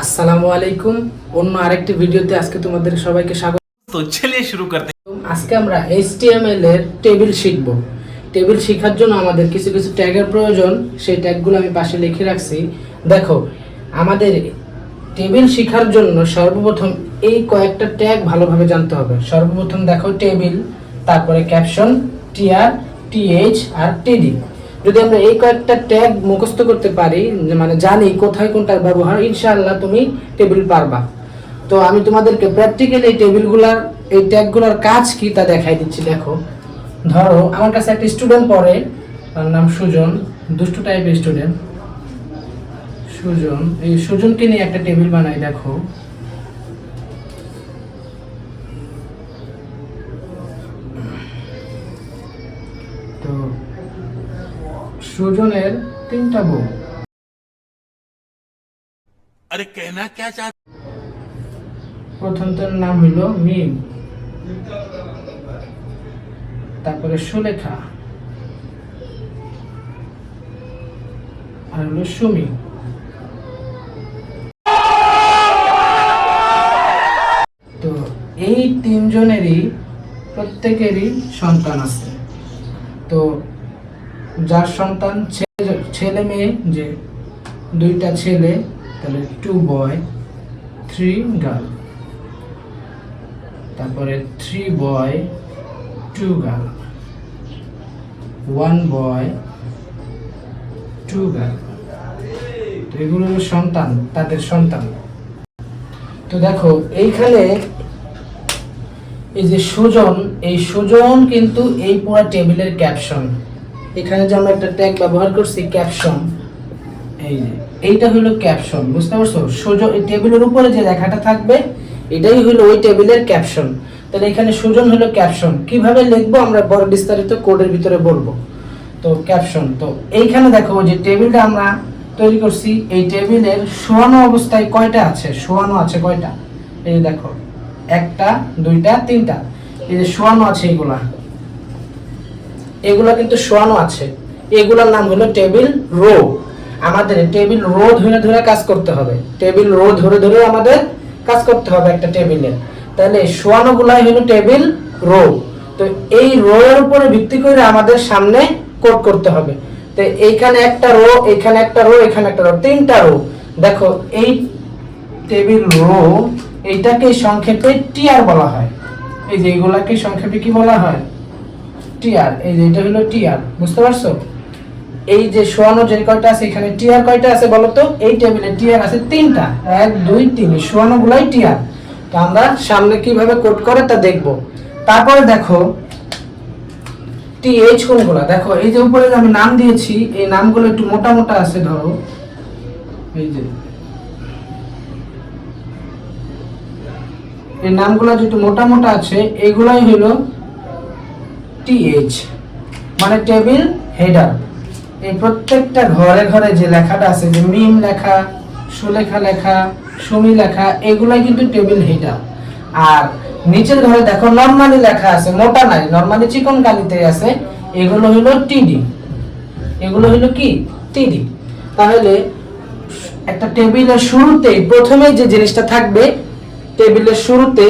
আসসালামু আলাইকুম। অন্য আরেকটি ভিডিওতে আজকে তোমাদের সবাইকে স্বাগত। তো চলে শুরু করতে আজকে আমরা HTML এর টেবিল শিখব। টেবিল শেখার জন্য আমাদের কিছু কিছু ট্যাগের প্রয়োজন। সেই ট্যাগগুলো আমি পাশে লিখে রাখছি। দেখো আমাদের টেবিল শেখার জন্য সর্বপ্রথম এই কয়েকটা ট্যাগ ভালোভাবে জানতে হবে। সর্বপ্রথম দেখো টেবিল তারপরে ক্যাপশন টিআর টিএইচ আর টিডি যদি আমরা এই কয়েকটা ট্যাগ মুখস্থ করতে পারি মানে জানি কোথায় কোনটার ব্যবহার, ইনশাআল্লাহ তুমি টেবিল পারবা। তো আমি তোমাদেরকে প্র্যাকটিক্যালি এই টেবিলগুলার, এই ট্যাগগুলোর কাজ কি তা দেখাই দিচ্ছি, দেখো। ধরো, আমার কাছে একটা স্টুডেন্ট পড়ে, তার নাম সুজন, দুষ্টু টাইপের স্টুডেন্ট সুজন, এই সুজনকে নিয়ে একটা টেবিল বানাই, দেখো। সুজনের তিনটা বউ। আরে কেনা প্রথমটার নাম হলো মিম। তারপরে সুলেখা। আর হলো সুমি। তো এই তিনজনেরই প্রত্যেকেরই সন্তান আছে। তো যার সন্তান ছেলে- মেয়ে, যে দুইটা ছেলে, তাহলে টু বয় থ্রি গার্ল তারপরে three boy two girl one boy two girl তো এগুলো সন্তান, তাদের সন্তান। তো দেখো, এইখানে এই যে সুজন, এই সুজন কিন্তু এই পুরো টেবিলের ক্যাপশন এখানে যে আমরা একটা ট্যাগ ব্যবহার করছি ক্যাপশন এই যে, এইটা হলো ক্যাপশন বুঝতে পারছ? এই টেবিলের উপরে যে লেখাটা থাকবে, এটাই হলো ওই টেবিলের ক্যাপশন তাহলে এখানে সুজন হলো ক্যাপশন কীভাবে লিখব আমরা বড় বিস্তারিত কোডের ভিতরে বলব? তো ক্যাপশন তো এইখানে দেখো যে টেবিলটা আমরা তৈরি করছি, এই টেবিলের শোয়ানো অবস্থায় কয়টা আছে? শোয়ানো আছে কয়টা? এই দেখো, একটা, দুইটা, তিনটা। এই যে শোয়ানো আছে এগুলা। এগুলা কিন্তু শোয়ানো আছে। এগুলার নাম হলো টেবিল রো। আমাদের টেবিল রো ধরে ধরে কাজ করতে হবে। টেবিল রো ধরে ধরে আমাদের কাজ করতে হবে একটা টেবিলে। তাহলে শোয়ানো গুলাই হলো টেবিল রো। তো এই রো এর উপরে ভিত্তি করে আমাদের সামনে কোড করতে হবে। তো এইখানে একটা রো, এখানে একটা রো, এখানে একটা রো, তিনটা রো। দেখো, এই টেবিল রো, এইটাকে সংক্ষেপে টিআর বলা হয়। এই যে এগুলাকে সংক্ষেপে কি বলা হয়? টিআর এই যে এটা হলো টিআর বুঝতে পারছ? এই যে শোয়ানো যে কয়টা আছে, এখানে টিআর কয়টা আছে বলো তো? এই টেবিলে টিআর আছে তিনটা, এক, দুই, তিন শোয়ানো গুলাই টিআর তো আমরা সামনে কীভাবে কোড করে তা দেখব। তারপরে দেখো, টিএইচ কোনগুলা? দেখো, এই যে উপরে আমি নাম দিয়েছি, এই নামগুলো একটু মোটা মোটা আছে, ধরো। এই যে। এই নামগুলো যেটু মোটা মোটা আছে, এগুলাই হলো টিএইচ মানে টেবিল হেডার এই প্রত্যেকটা ঘরে ঘরে যে লেখাটা আছে, যে মিম লেখা, সুলেখা লেখা, সুমি লেখা, এগুলাই কিন্তু টেবিল হেডার আর নিচের ঘরে দেখো নর্মালি লেখা আছে, মোটা নাই নর্মালি চিকন কালিতে আছে, এগুলো হলো টিডি এগুলো হলো কি? টিডি তাহলে একটা টেবিলের শুরুতেই প্রথমে যে জিনিসটা থাকবে, টেবিলের শুরুতে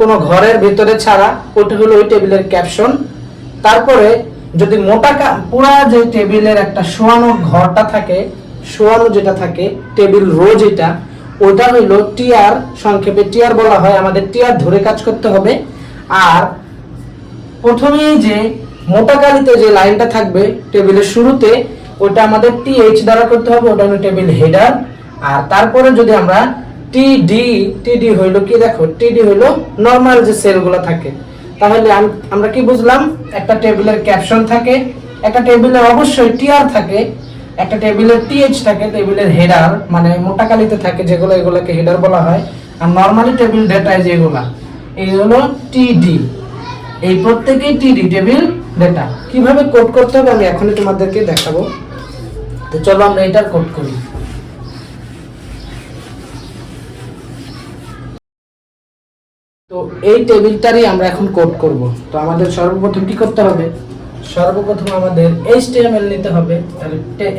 কোনো ঘরের ভেতরে ছাড়া, ওটা হলো ওই টেবিলের ক্যাপশন তারপরে যদি মোটা পুরা যে টেবিলের একটা শোয়ানো ঘরটা থাকে, শোয়ানো যেটা থাকে, টেবিল রো যেটা, ওটা হইল টিআর সংক্ষেপে টিআর বলা হয়, আমাদের টিআর ধরে কাজ করতে হবে। আর প্রথমেই যে মোটা কালিতে যে লাইনটা থাকবে টেবিলের শুরুতে, ওটা আমাদের টিএইচ দ্বারা করতে হবে, ওটা হলো টেবিল হেডার। আর তারপরে যদি আমরা টিডি টিডি হইল কি দেখো টিডি হইল নর্মাল যে সেলগুলো থাকে তাহলে আম- আমরা কি বুঝলাম? একটা টেবিলের ক্যাপশন থাকে, একটা টেবিলের অবশ্যই টিআর থাকে, একটা টেবিলের টিএইচ থাকে, টেবিলের হেডার মানে মোটা কালিতে থাকে যেগুলো এগুলোকে হেডার বলা হয়, আর নর্মালি টেবিল ডেটায় যেগুলা এই হলো টিডি। এই প্রত্যেকেই টিডি, টেবিল, ডেটা। কীভাবে কোড করতে হবে আমি এখনই তোমাদেরকে দেখাবো। তো চলো আমরা এটার কোড করি। তো এই টেবিলটারই আমরা এখন কোড করব। তো আমাদের সর্বপ্রথম কি করতে হবে? সর্বপ্রথম আমাদের HTML নিতে হবে।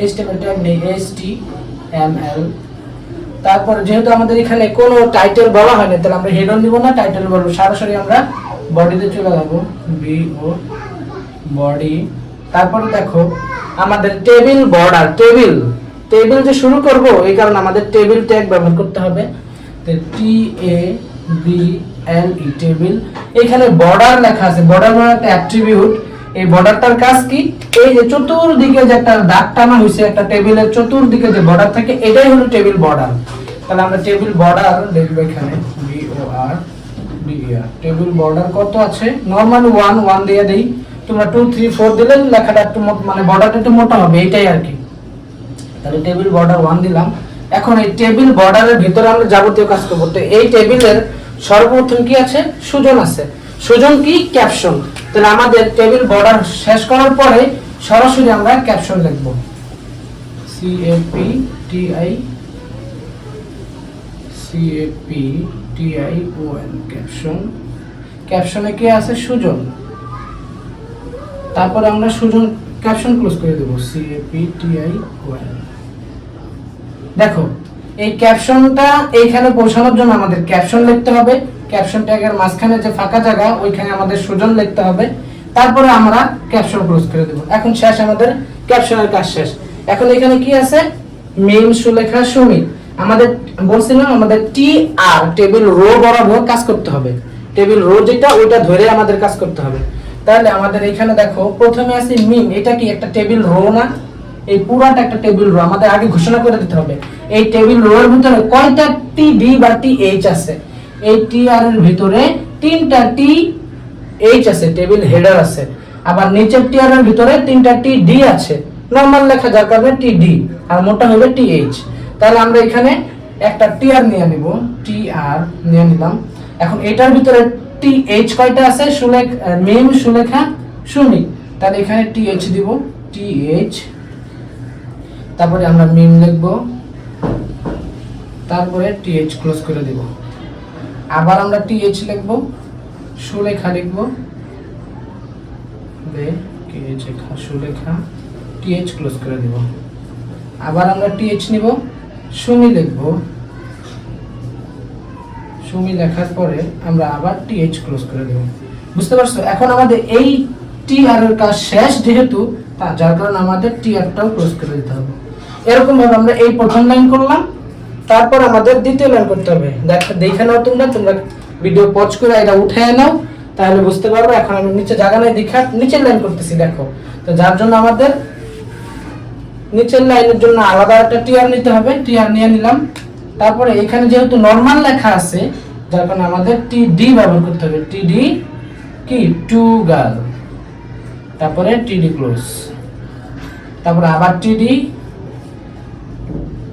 HTML ট্যাগ নেই HTML তারপর যেহেতু আমাদের এখানে কোনো টাইটেল বলা হয়নি, তাহলে আমরা হেড অন দিব না, টাইটেল বলব। সরাসরি আমরা বডিতে চলে যাব। ও বডি তারপরে দেখো, আমাদের টেবিল বর্ডার, টেবিল। টেবিল যে শুরু করব, এই কারণে আমাদের টেবিল ট্যাগ ব্যবহার করতে হবে। T A B L E table এখানে বর্ডার লেখা আছে। বর্ডার মানে একটা অ্যাট্রিবিউট এই বর্ডারটার কাজ কি? এই যে চতুর্দিকে যে একটা দাগ টানা হয়েছে একটা টেবিলের চতুর্দিকে যে বর্ডার থাকে, এটাই হলো টেবিল বর্ডার তাহলে আমরা টেবিল বর্ডার এখানে। B O R BR table border কত আছে? নরমাল ওয়ান ওয়ান দিয়ে দেই। তোমরা টু থ্রি ফোর দিলে লেখাটা একটু মানে বর্ডারটা একটু মোটা হবে এইটাই আর কি। তাহলে টেবিল বর্ডার ওয়ান দিলাম। এখন এই টেবিল বর্ডারের ভিতরে আমরা যাবতীয় কাজ করব। তো এই টেবিলের সর্বপ্রথম কি আছে? সুজন আছে। সুজন কি? ক্যাপশন। তাহলে আমাদের টেবিল বর্ডার শেষ করার পরে সরাসরি আমরা ক্যাপশন লিখব। C A P T I C A P T I O N caption. ক্যাপশনে কি আছে? সুজন। তারপর আমরা সুজন ক্যাপশন ক্লোজ করে দেবো। C A P T I O N দেখো, এই ক্যাপশনটা এইখানে পৌঁছানোর জন্য আমাদের ক্যাপশন লিখতে হবে। ক্যাপশন ট্যাগের মাঝখানে যে ফাঁকা জায়গা, ওইখানে আমাদের সুজন লিখতে হবে। তারপরে আমরা ক্যাপশন ক্লোজ করে দেবো। এখন শেষ আমাদের ক্যাপশনের কাজ শেষ। এখন এখানে কি আছে? মেইন সুলেখা সুমিত। আমাদের বলছিলাম, আমাদের টি আর টেবিল রো বরাবর কাজ করতে হবে। টেবিল রো যেটা, ওইটা ধরে আমাদের কাজ করতে হবে। তাহলে আমাদের এখানে দেখো, প্রথমে আছে মিম এটা কি একটা টেবিল রো না? এই পুরাটা একটা টেবিল রো আমাদের আগে ঘোষণা করে দিতে হবে। এই টেবিল রো এর ভিতরে কয়টা টি ডি বা টি এইচ আছে? এই টি আর এর ভিতরে তিনটা টি এইচ আছে টেবিল হেডার আছে। আবার নিচের টি আর এর ভিতরে তিনটা টি ডি আছে। নরমাল লেখা যার কারণে টি ডি আর মোটা হবে টি এইচ তাহলে আমরা এখানে একটা টি আর নিয়ে নিব টি আর নিয়ে নিলাম। এখন এটার ভিতরে টি এইচ কয়টা আছে? সুলেখ মেম সুলেখা সুমি তাহলে এখানে টি এইচ দিব টি এইচ তারপরে আমরা মিম লিখব। তারপরে টি এইচ ক্লোজ করে দিব। আবার আমরা টি এইচ লিখব, সুলেখা লিখব। লেখা, সুলেখা টি এইচ ক্লোজ করে দিব। আবার আমরা টি এইচ নিব, সুমি লিখব। সুমি লেখার পরে আমরা আবার টি এইচ ক্লোজ করে দেব। বুঝতে পারছ? এখন আমাদের এই টি আর এর কাজ শেষ, যেহেতু যার কারণে আমাদের টি আরটাও ক্লোজ করে দিতে হবে। এরকম ভাবে আমরা এই প্রথম লাইন করলাম, তারপর আমাদের দ্বিতীয় লাইন করতে হবে। দেখ- নাও তোমরা তোমরা ভিডিও পজ করে এটা উঠে নাও, তাহলে বুঝতে পারবে। এখন আমি নিচে জায়গা নাই দেখা নিচের লাইন করতেছি, দেখো। তো যার জন্য আমাদের নিচের লাইনের জন্য আলাদা একটা টিআর নিতে হবে টিআর নিয়ে নিলাম। তারপরে এখানে যেহেতু নর্মাল লেখা আছে, যার কারণে আমাদের টি ডি ব্যবহার করতে হবে। টি ডি কি? টু গার্ল তারপরে টি ডি ক্লোজ তারপরে আবার টি ডি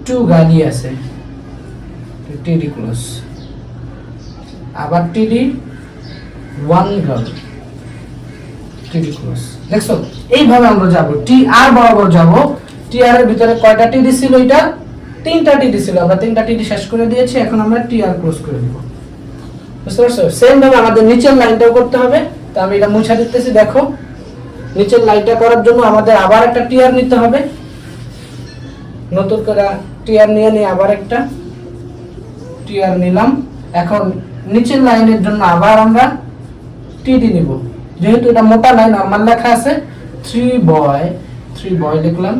টু গালি আছে। টি ক্লোজ আবার T D one girl T close দেখছ? এইভাবে আমরা যাব। টি আর বরাবর যাব। টি আর এর ভিতরে কয়টা টিডি ছিল এটা? তিনটা টিডি ছিল। আমরা তিনটা টিডি শেষ করে দিয়েছি। এখন আমরা টি আর ক্লোজ করে দিব। বুঝতে পারছ? সেম ভাবে আমাদের নিচের লাইনটাও করতে হবে। তো আমি এটা মুছা দিতেছি, দেখো। নিচের লাইনটা করার জন্য আমাদের আবার একটা টিআর নিতে হবে। নতুন করে টিআর নিয়ে নিয়ে আবার একটা টিআর নিলাম। এখন নিচের লাইনের জন্য আবার আমরা টিডি নিব। যেহেতু এটা মোটা লাইন নর্মাল লেখা আছে থ্রি বয় থ্রি বয় লিখলাম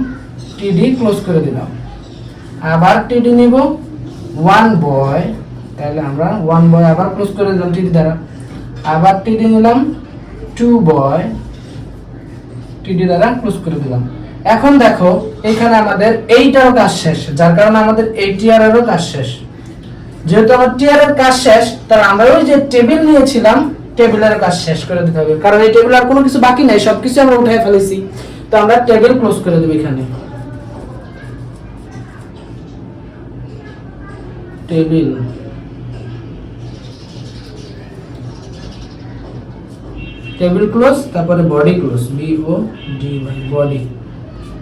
টিডি ক্লোজ করে দিলাম। আবার টিডি নিব ওয়ান বয় তাহলে আমরা ওয়ান বয় আবার ক্লোজ করে দিলাম টিডি দ্বারা। আবার টিডি নিলাম টু বয় টিডি দ্বারা ক্লোজ করে দিলাম। এখন দেখো, এখানে আমাদের এইটারও কাজ শেষ, যার কারণে আমাদের এই টিআরেরও কাজ শেষ। যেহেতু আমার টিআর এর কাজ শেষ, তাহলে আমরা ওই যে টেবিল নিয়েছিলাম টেবিলের কাজ শেষ করে দিতে হবে। কারণ এই টেবিল আর কোনো কিছু বাকি নাই সবকিছু আমরা উঠে ফেলেছি। তো আমরা টেবিল ক্লোজ করে দেবো এখানে। টেবিল টেবিল ক্লোজ তারপরে body close B O D body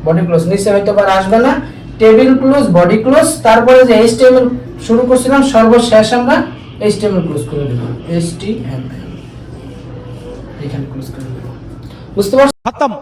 body close নিচে হয়তো আর আসবে না। টেবিল ক্লোজ বডি ক্লোজ তারপরে যে এইচটিএমএল শুরু করছিলাম, সর্বশেষ আমরা এইচটিএমএল ক্লোজ করে দেব। এইচটিএমএল এখানে ক্লোজ করে দেব। বুঝতে পারছ খতম।